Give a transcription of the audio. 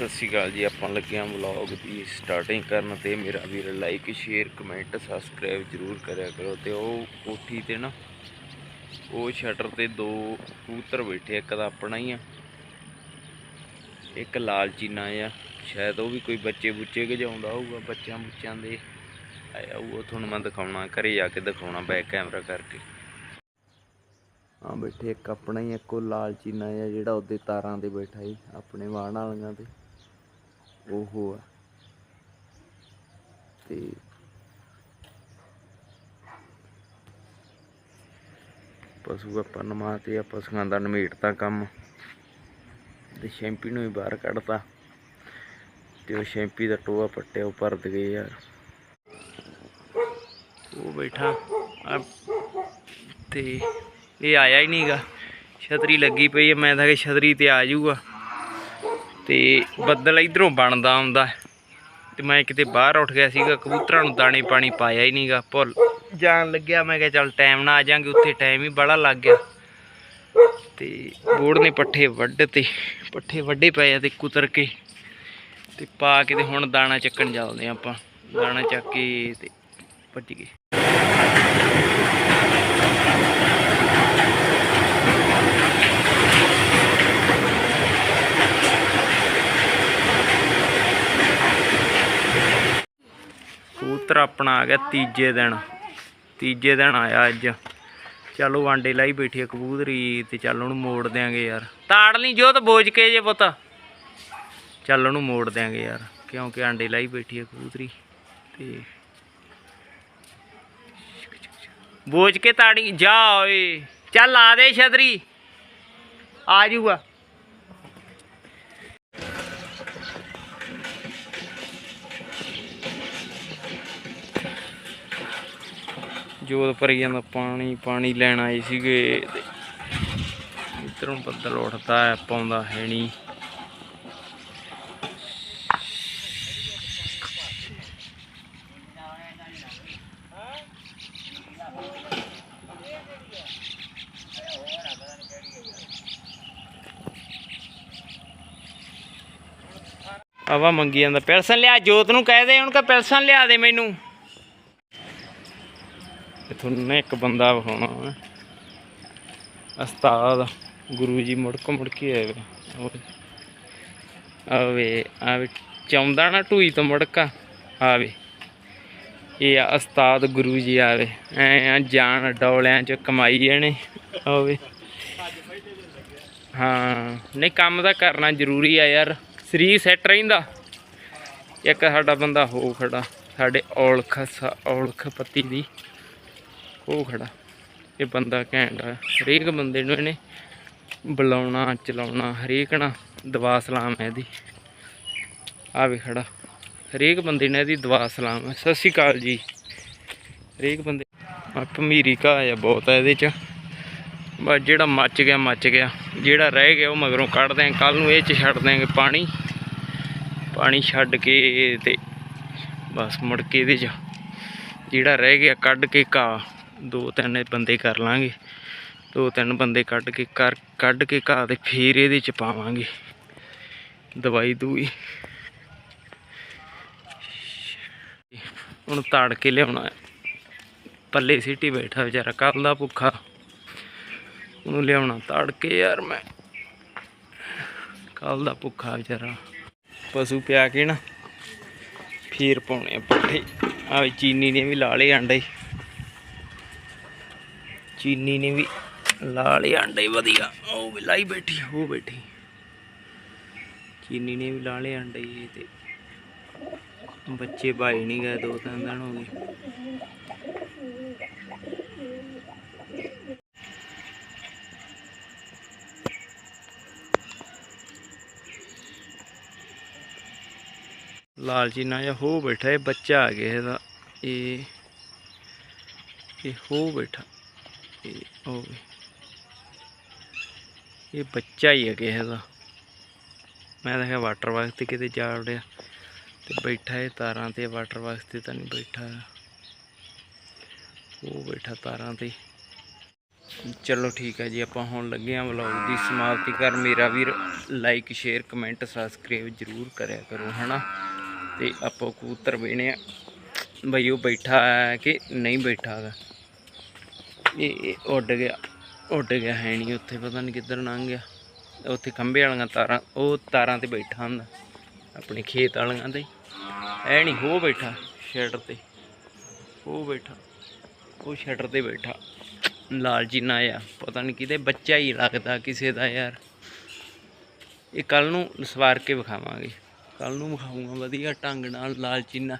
ਸਤਿ ਸ਼੍ਰੀ ਅਕਾਲ ਜੀ, ਆਪਾਂ ਲੱਗੇ ਹਾਂ ਵਲੌਗ ਦੀ ਸਟਾਰਟਿੰਗ ਕਰਨ ਤੇ। ਮੇਰਾ ਵੀਰ ਲਾਈਕ ਸ਼ੇਅਰ ਕਮੈਂਟ ਸਬਸਕ੍ਰਾਈਬ ਜਰੂਰ ਕਰਿਆ ਕਰੋ ਤੇ ਉਹ ਕੋਠੀ ਤੇ ਨਾ, ਉਹ ਸ਼ਟਰ ਤੇ ਦੋ ਕਬੂਤਰ ਬੈਠੇ ਇੱਕ ਦਾ ਆਪਣਾ ਹੀ ਆ, ਇੱਕ ਲਾਲ ਚੀਨਾ ਆ ਸ਼ਾਇਦ ਉਹ ਵੀ ਕੋਈ ਬੱਚੇ ਬੁੱਚੇ ਗਜਾਉਂਦਾ ਹੋਊਗਾ, ਬੱਚਿਆਂ ਬੁੱਚਿਆਂ ਦੇ। ਆਇਆ ਉਹ ਤੁਹਾਨੂੰ ਮੈਂ ਦਿਖਾਉਣਾ, ਘਰੇ ਜਾ ਕੇ ਦਿਖਾਉਣਾ ਬੈਕ ਕੈਮਰਾ ਕਰਕੇ। ਹਾਂ ਬੈਠੇ, ਇੱਕ ਆਪਣਾ ਹੀ ਇੱਕੋ ਉਹ ਲਾਲ ਚੀਨਾ ਆ ਜਿਹੜਾ ਉਹਦੇ ਤਾਰਾਂ ਤੇ ਬੈਠਾ ਸੀ, ਆਪਣੇ ਵਾਹਣ ਵਾਲੀਆਂ ਤੇ। ਉਹ ਆ ਤੇ ਪਸ਼ੂ ਆਪਾਂ ਨਮਾ ਤੇ ਆ, ਪਸ਼ੂਆਂ ਦਾ ਨਮੇੜਤਾ ਕੰਮ। ਤੇ ਸ਼ੈਂਪੀ ਨੂੰ ਵੀ ਬਾਹਰ ਕੱਢਤਾ। ਤੇ ਉਹ ਸ਼ੈਂਪੀ ਦਾ ਟੋਆ ਪੱਟਿਆ, ਉਹ ਭਰਦ ਗਏ ਯਾਰ। ਉਹ ਬੈਠਾ। ਆ ਤੇ ਇਹ ਆਇਆ ਹੀ ਨਹੀਂਗਾ ਛਤਰੀ ਲੱਗੀ ਪਈ ਹੈ ਮੈਂ ਤਾਂ ਕਿ ਛਤਰੀ ਤੇ ਆ ਜਾਊਗਾ। ਤੇ ਬੱਦਲ ਇਧਰੋਂ ਬਣਦਾ ਆਉਂਦਾ ਤੇ ਮੈਂ ਕਿਤੇ ਬਾਹਰ ਉੱਠ ਗਿਆ ਸੀਗਾ, ਕਬੂਤਰਾਂ ਨੂੰ ਦਾਣੇ ਪਾਣੀ ਪਾਇਆ ਹੀ ਨਹੀਂਗਾ ਭੁੱਲ ਜਾਣ ਲੱਗਿਆ। ਮੈਂ ਕਿਹਾ ਚੱਲ ਟਾਈਮ ਨਾ ਆ ਜਾਾਂਗੇ, ਉੱਥੇ ਟਾਈਮ ਹੀ ਬੜਾ ਲੱਗ ਗਿਆ। ਤੇ ਬੋੜ ਨੇ ਪੱਠੇ ਵੱਢ ਤੇ ਪੱਠੇ ਵੱਡੇ ਪਏ ਆ ਤੇ ਕੁਤਰ ਕੇ ਤੇ ਪਾ ਕੇ ਤੇ ਹੁਣ ਦਾਣਾ ਚੱਕਣ ਚੱਲਦੇ ਆ ਆਪਾਂ। ਦਾਣਾ ਚੱਕ ਕੇ ਤੇ ਭੱਜ ਗਏ। ਕਬੂਤਰ ਆਪਣਾ ਆ ਗਿਆ ਤੀਜੇ ਦਿਨ। ਤੀਜੇ ਦਿਨ ਆਇਆ ਅੱਜ। ਚਲੋ ਆਂਡੇ ਲਾਈ ਬੈਠੀ ਆ ਕਬੂਤਰੀ ਤੇ ਚੱਲ ਉਹਨੂੰ ਮੋੜ ਦਿਆਂਗੇ ਯਾਰ। ਤਾੜ ਲਈ ਜੋਤ, ਬੋਝ ਕੇ ਜੇ ਪੁੱਤ। ਚੱਲ ਉਹਨੂੰ ਮੋੜ ਦਿਆਂਗੇ ਯਾਰ। ਕਿਉਂਕਿ ਆਂਡੇ ਲਾਈ ਬੈਠੀ ਆ ਕਬੂਤਰੀ ਤੇ ਬੋਝ ਕੇ ਤਾੜੀ। ਜਾ ਓਏ। ਚੱਲ ਆ ਦੇ ਛਤਰੀ। ਆ ਜੂਗਾ। ਜੋਤ ਭਰੀ ਜਾਂਦਾ ਪਾਣੀ ਪਾਣੀ ਲੈਣ ਆਏ ਸੀਗੇ ਤੇ ਬੱਦਲ ਉੱਠਦਾ ਹੈ, ਪਾਉਂਦਾ ਹੈ ਨਹੀਂ। ਆਵਾ ਮੰਗੀ ਜਾਂਦਾ, ਪੈਲਸਨ ਲਿਆ, ਜੋਤ ਨੂੰ ਕਹਿ ਦੇ ਹੁਣ ਕਿ ਪੈਲਸਨ ਲਿਆ ਦੇ ਮੈਨੂੰ। ਤੇ ਤੁਹਾਨੂੰ ਨਾ ਇੱਕ ਬੰਦਾ ਵਿਖਾਉਣਾ ਵਾ ਉਸਤਾਦ ਗੁਰੂ ਜੀ ਮੁੜਕ ਮੁੜ ਕੇ ਆਏ ਵੇ। ਓਏ। ਆਵੇ ਆਵੇ ਚਾਉਂਦਾ ਨਾ ਢੂਈ ਤੋਂ ਮੁੜਕਾ ਆਵੇ। ਇਹ ਆ ਉਸਤਾਦ ਗੁਰੂ ਜੀ ਆਵੇ। ਐ ਆ ਜਾਨ ਡੋਲਿਆਂ ਚ ਕਮਾਈ ਇਹਨੇ। ਆਵੇ ਹਾਂ, ਨਹੀਂ ਕੰਮ ਤਾਂ ਕਰਨਾ ਜ਼ਰੂਰੀ ਆ ਯਾਰ। ਸਰੀਰ ਸੈੱਟ ਰਹਿੰਦਾ। ਇੱਕ ਸਾਡਾ ਬੰਦਾ ਹੋ ਖੜਾ। ਸਾਡੇ ਔਲਖ ਸ- ਔਲਖ ਪੱਤੀ ਦੀ। ਉਹ ਖੜਾ। ਇਹ ਬੰਦਾ ਘੈਂਟ ਆ। ਹਰੇਕ ਬੰਦੇ ਨੂੰ ਇਹਨੇ ਬੁਲਾਉਣਾ, ਚਲਾਉਣਾ, ਹਰੇਕ ਨਾ ਦਵਾ ਸਲਾਮ ਹੈ ਇਹਦੀ। ਆ ਵੀ ਖੜਾ। ਹਰੇਕ ਬੰਦੇ ਨੇ ਇਹਦੀ ਦਵਾ ਸਲਾਮ ਹੈ ਸਤਿ ਸ਼੍ਰੀ ਅਕਾਲ ਜੀ। ਹਰੇਕ ਬੰਦੇ ਆ, ਭਮੀਰੀ ਘਾਹ ਆ ਬਹੁਤ ਆ ਇਹਦੇ ਚ। ਬਸ ਜਿਹੜਾ ਮੱਚ ਗਿਆ ਮੱਚ ਗਿਆ। ਜਿਹੜਾ ਰਹਿ ਗਿਆ ਉਹ ਮਗਰੋਂ ਕੱਢ ਆਂ ਕੱਲ ਨੂੰ ਇਹ ਚ ਛੱਡ ਦਿਆਂਗੇ ਪਾਣੀ। ਪਾਣੀ ਛੱਡ ਕੇ ਤੇ ਬਸ ਮੁੜ ਕੇ ਇਹਦੇ ਚ। ਜਿਹੜਾ ਰਹਿ ਗਿਆ ਕੱਢ ਕੇ ਘਾਹ। ਦੋ ਤਿੰਨ ਬੰਦੇ ਕਰ ਲਾਂਗੇ। ਦੋ ਤਿੰਨ ਬੰਦੇ ਕੱਢ ਕੇ ਕਰ, ਕੱਢ ਕੇ ਘਾਹ ਤੇ ਫੇਰ ਇਹਦੇ ਚ ਪਾਵਾਂਗੇ। ਦਵਾਈ ਦੂਈ। ਹੁਣ ਤਾੜ ਕੇ ਲਿਆਉਣਾ ਪੱਲੇ ਸਿੱਟੀ ਬੈਠਾ ਵਿਚਾਰਾ ਕੱਲ ਦਾ ਭੁੱਖਾ। ਉਹਨੂੰ ਲਿਆਉਣਾ ਤਾੜ ਕੇ ਯਾਰ ਮੈਂ। ਕੱਲ ਦਾ ਭੁੱਖਾ ਵਿਚਾਰਾ। ਪਸ਼ੂ ਪਿਆ ਕੇ ਨਾ ਫੇਰ ਪਾਉਣੇ ਪੱਠੇ। ਆ ਚੀਨੀ ਨੇ ਵੀ ਲਾ ਲਏ ਆਂਡੇ। ਚੀਨੀ ਨੇ ਵੀ ਲਾ ਲਏ ਆਂਡੇ ਵਧੀਆ। ਉਹ ਵੀ ਲਾਈ ਬੈਠੀ, ਉਹ ਬੈਠੀ। ਚੀਨੀ ਨੇ ਵੀ ਲਾ ਲਏ ਆਂਡੇ ਤੇ ਬੱਚੇ ਭਾਈ ਨਹੀਂ ਗਏ, ਦੋ ਤਿੰਨ ਦਿਨ ਹੋ ਗਏ। ਲਾਲ ਚੀਨਾ ਜਿਹਾ ਹੋ ਬੈਠਾ, ਇਹ ਬੱਚਾ ਆ ਗਿਆ ਇਹਦਾ। ਇਹ ਇਹ ਹੋ ਬੈਠਾ। ਇਹ ਉਹ ਇਹ ਬੱਚਾ ਹੀ ਹੈ ਕਿਸੇ ਦਾ। ਮੈਂ ਤਾਂ ਵਾਟਰ ਬਾਕਸ ਤੇ ਕਿਤੇ ਜਾ ਵੜਿਆ ਤੇ ਬੈਠਾ ਹੈ ਤਾਰਾਂ ਤੇ ਵਾਟਰ ਬਾਕਸ ਤੇ ਤਾਂ ਨਹੀਂ ਬੈਠਾ। ਉਹ ਬੈਠਾ ਤਾਰਾਂ ਤੇ। ਚਲੋ ਠੀਕ ਹੈ ਜੀ, ਆਪਾਂ ਹੁਣ ਲੱਗੇ ਹਾਂ ਵਲੌਗ ਦੀ ਸਮਾਪਤੀ ਕਰ ਮੇਰਾ ਵੀਰ ਲਾਈਕ ਸ਼ੇਅਰ ਕਮੈਂਟ ਸਬਸਕ੍ਰਾਈਬ ਜਰੂਰ ਕਰਿਆ ਕਰੋ, ਹਨਾ? ਤੇ ਆਪਾਂ ਕਬੂਤਰ ਵੇਣੇ ਆ ਬਈ ਉਹ ਬੈਠਾ ਹੈ ਕਿ ਨਹੀਂ ਬੈਠਾ ਗਾ ਇਹ ਇਹ ਉੱਡ ਗਿਆ। ਉੱਡ ਗਿਆ ਹੈ ਨਹੀਂ, ਉੱਥੇ ਪਤਾ ਨਹੀਂ ਕਿੱਧਰ ਲੰਘ ਗਿਆ। ਉੱਥੇ ਖੰਭੇ ਵਾਲੀਆਂ ਤਾਰਾਂ, ਉਹ ਤਾਰਾਂ ਤੇ ਬੈਠਾ ਹੁੰਦਾ। ਆਪਣੇ ਖੇਤ ਵਾਲੀਆਂ ਤੇ। ਐ ਨਹੀਂ ਹੋ ਬੈਠਾ, ਸ਼ਟਰ ਤੇ। ਉਹ ਬੈਠਾ, ਉਹ ਸ਼ਟਰ ਤੇ ਬੈਠਾ। ਲਾਲਚੀ ਨਾ ਆ, ਪਤਾ ਨਹੀਂ ਕਿਤੇ ਬੱਚਾ ਹੀ ਲੱਗਦਾ, ਕਿਸੇ ਦਾ ਯਾਰ। ਇਹ ਕੱਲ ਨੂੰ ਸਵਾਰ ਕੇ ਵਿਖਾਵਾਂਗੇ। ਕੱਲ ਨੂੰ ਵਿਖਾਊਂਗਾ, ਵਧੀਆ ਢੰਗ ਨਾਲ ਲਾਲਚੀ ਨਾ